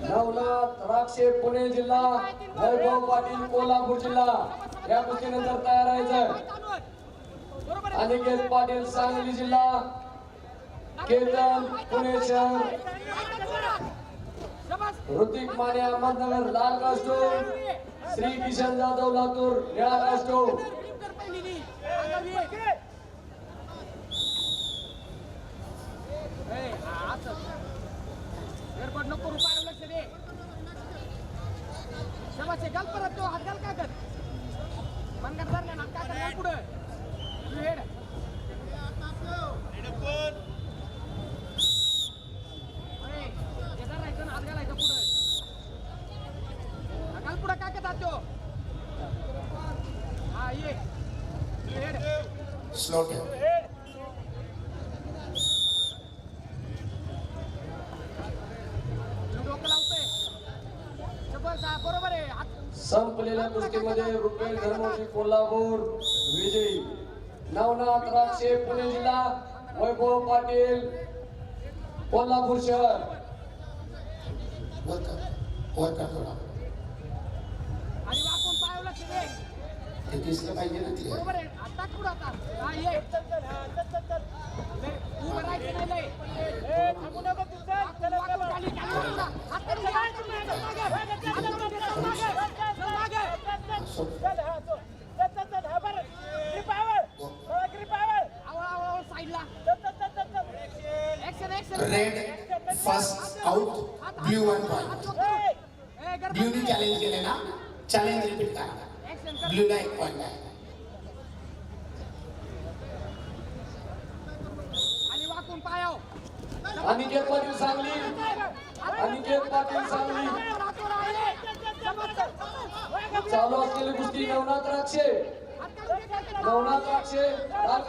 नवनाथ राक्षे पुणे जिल्हा वैभव पाटील कोल्हापूर जिल्हा या गोष्टीनंतर तयार राहायचं अनिकेत पाटील सांगली जिल्हा केतन पुणे शहर. ऋतिक माने अहमदनगर लाल कास्टो श्री किशन जाधव लातूर निळा कास्टूम स्लो ठेव संपलेल्या कुस्तीमध्ये रुपेश धर्मोजी कोल्हापूर विजयी. नवनाथ राक्षे पुणे जिल्हा वैभव पाटील कोल्हापूर शहर. पाहिजे ना आता ये चल साईडला. रेड फर्स्ट आउट हात- ब्ल्यू वन हात पॉईंट नको. चॅलेंज केले ना चॅलेंज रिपीट करा ब्ल्यूला एक पॉईंट आहे अनिकेत पाटील सांगली अनिकेत पाटील सांगली चालू असलेली कुस्ती नवनाथ राक्षे नवनाथ राक्षे लाल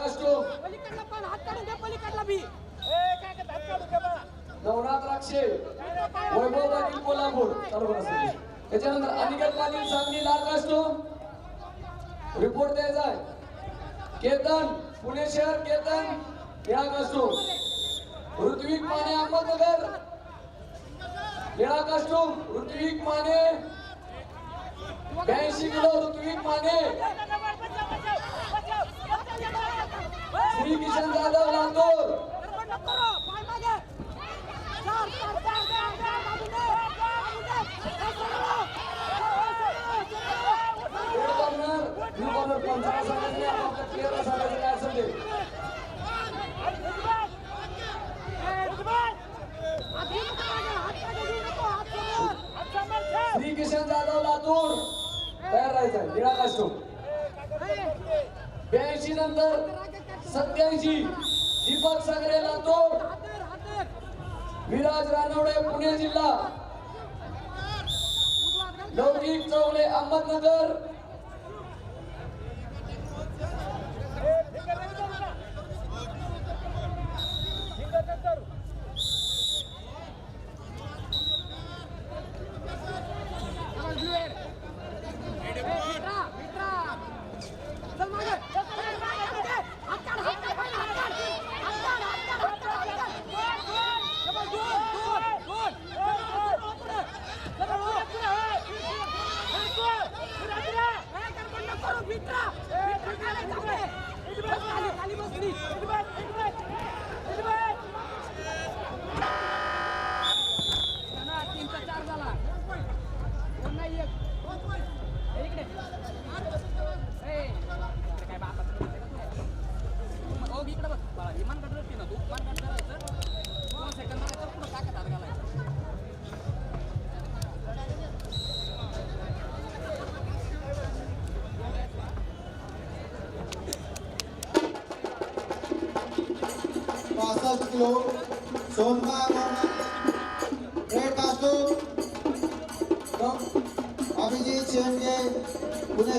नवनाथ राक्षे वैभव पाटील कोल्हापूर. चालू त्याच्यानंतर अनिकेत पाटील सांगली लाल असतो रिपोर्ट द्यायचा आहे. केतन पुणे शहर केतन निळा असतो ऋत्विक माने अहमदनगर निळा कास्टूम ऋत्विक माने ब्याऐंशी kilo Ritvik Mane Shri Kishan Jadhav Latur panchayat corner blue corner पंचावन्न सांगायचं आपल्या प्लेअरला सांगायचं काय असेल ते श्री किशन जाधव लातूर करायचा निळा कास्टूम ब्याऐंशी नंतर सत्याऐंशी. दीपक सागरे लातूर विराज रानवडे पुणे जिल्हा. लौकिक चौले अहमदनगर. पासष्ट kilo सोनका red costume Abhijit Shendge Pune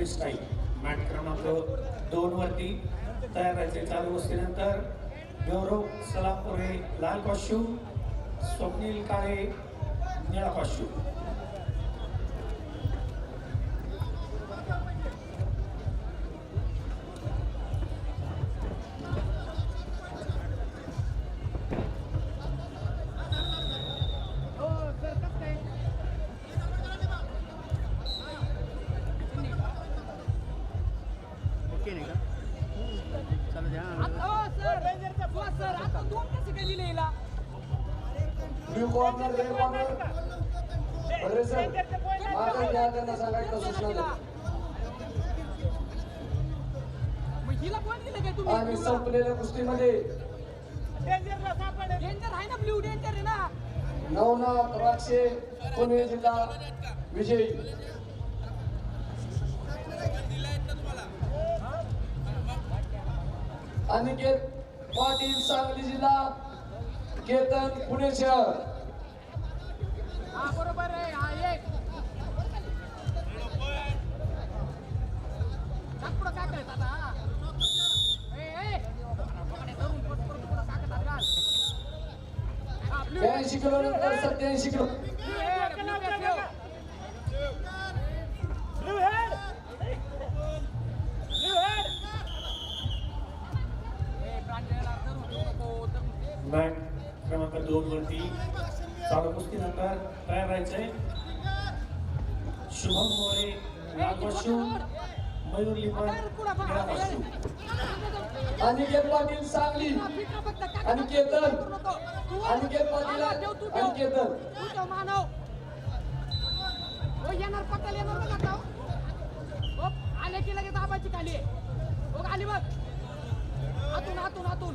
freestyle mat क्रमांक दोन वरती तयार राहायचे. चालू असल्यानंतर गौरव सलामपुरे लाल कॉस्ट्यूम स्वप्नील काळे निळा कॉस्ट्यूम. दोन कसे काय दिले हिला blue corner red corner sir त्यांना सांगायचं सूचना हिला कोण दिलं काय आणि तुम्ही संपलेल्या कुस्तीमध्ये. डेंजर आहे ना ब्ल्यू डेंजर आहे ना? नवनाथ राक्षे पुणे जिल्हा विजयी. अनिकेत पाटील सांगली जिल्हा. केतन पुणे शहर. हा बरोबर आहे. ब्याऐंशी किलो नंतर सत्याऐंशी किलो. Blue क्रमांक दोन वरती चालू कुस्तीनंतर तयार राहायचंय. शुभम मोरे लाल मयूर अनिकेत पाटील सांगली अनिकेतन तू अनिकेत पाटील अनिकेतन ठेव, तू तू हो, येणार पटेल येणार बघा आता. हो, आले की लगेच आबाची खाली हो आली बघ. आतून आतून आतून.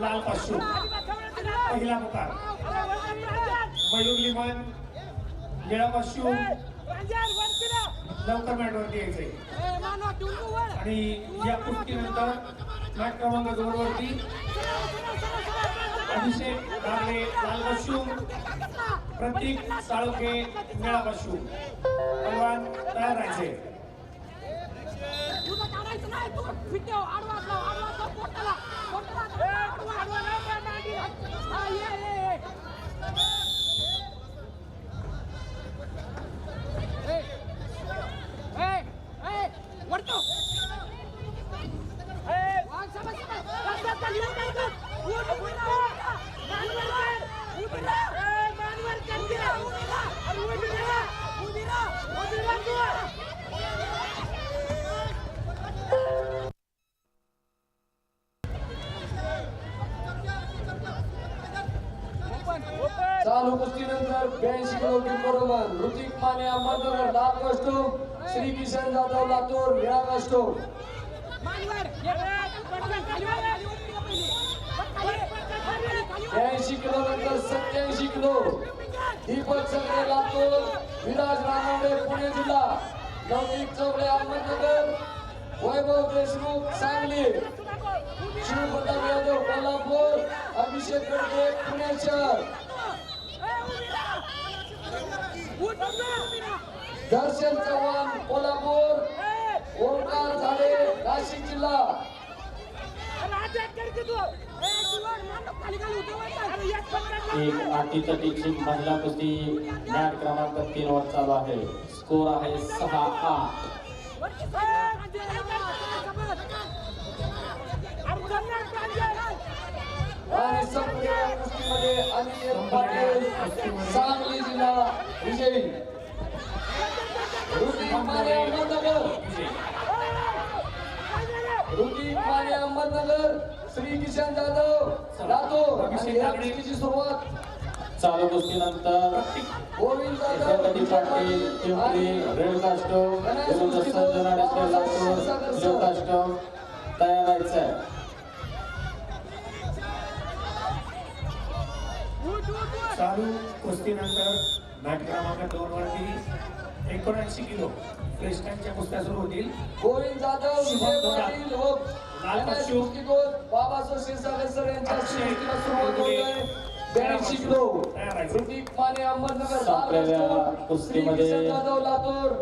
लाल कॉस्ट्यूम पहिला प्रकार वर, मयूर लिमन निळा कॉस्ट्यूम लवकर मॅटवरती यायचंय. आणि या कुस्तीनंतर मॅट क्रमांक दोन अभिषेक दारे लाल कॉस्ट्यूम प्रतीक साळुके निळा कॉस्ट्यूम पैलवान तयार राहायचे. ब्याऐंशी किलो किंबरोबर ऋतिक माने अहमदनगर लाल कॉस्ट्यूम श्री किशन जाधव लातूर निळा कॉस्ट्यूम ब्याऐंशी किलो नंतर सत्याऐंशी किलो. दीपक संघे लातूर विराज रानवडे पुणे जिल्हा. लौकिक चौगले अहमदनगर. वैभव देशमुख सांगली. शिवप्रताप यादव कोल्हापूर. अभिषेक गडके पुणे शहर. दर्शन चव्हाण कोल्हापूर ओंकार झाले नाशिक जिल्हा. एक अटीतटीची महिला कुस्ती मॅट क्रमांक तीन वर चालू आहे. स्कोर आहे सहा आठ आणि संपूर्ण कुस्तीमध्ये अनिकेत पाटील सांगली जिल्हा विजयी. माने अहमदनगर. ऋतिक माने अहमदनगर श्री किशन जाधव लातूर कुस्तीची सुरुवात. चालू कुस्तीनंतर गोविंद जाधव पाटील पिंपरी संजय अडीचशे लातूर तयार व्हायचं आहे चालू कुस्तीनंतर मॅच क्रमांक दोन वरती एकोणऐंशी किलो फ्रेस्टांच्या कुस्त्या सुरू होतील. गोविंद जाधव शुभम पाटील व क्षीरसागर सर यांच्या अक्षय कुस्तीला सुरुवात होत आहे ब्याऐंशी किलो. माने अहमदनगर. कुस्तीमध्ये जाधव लातूर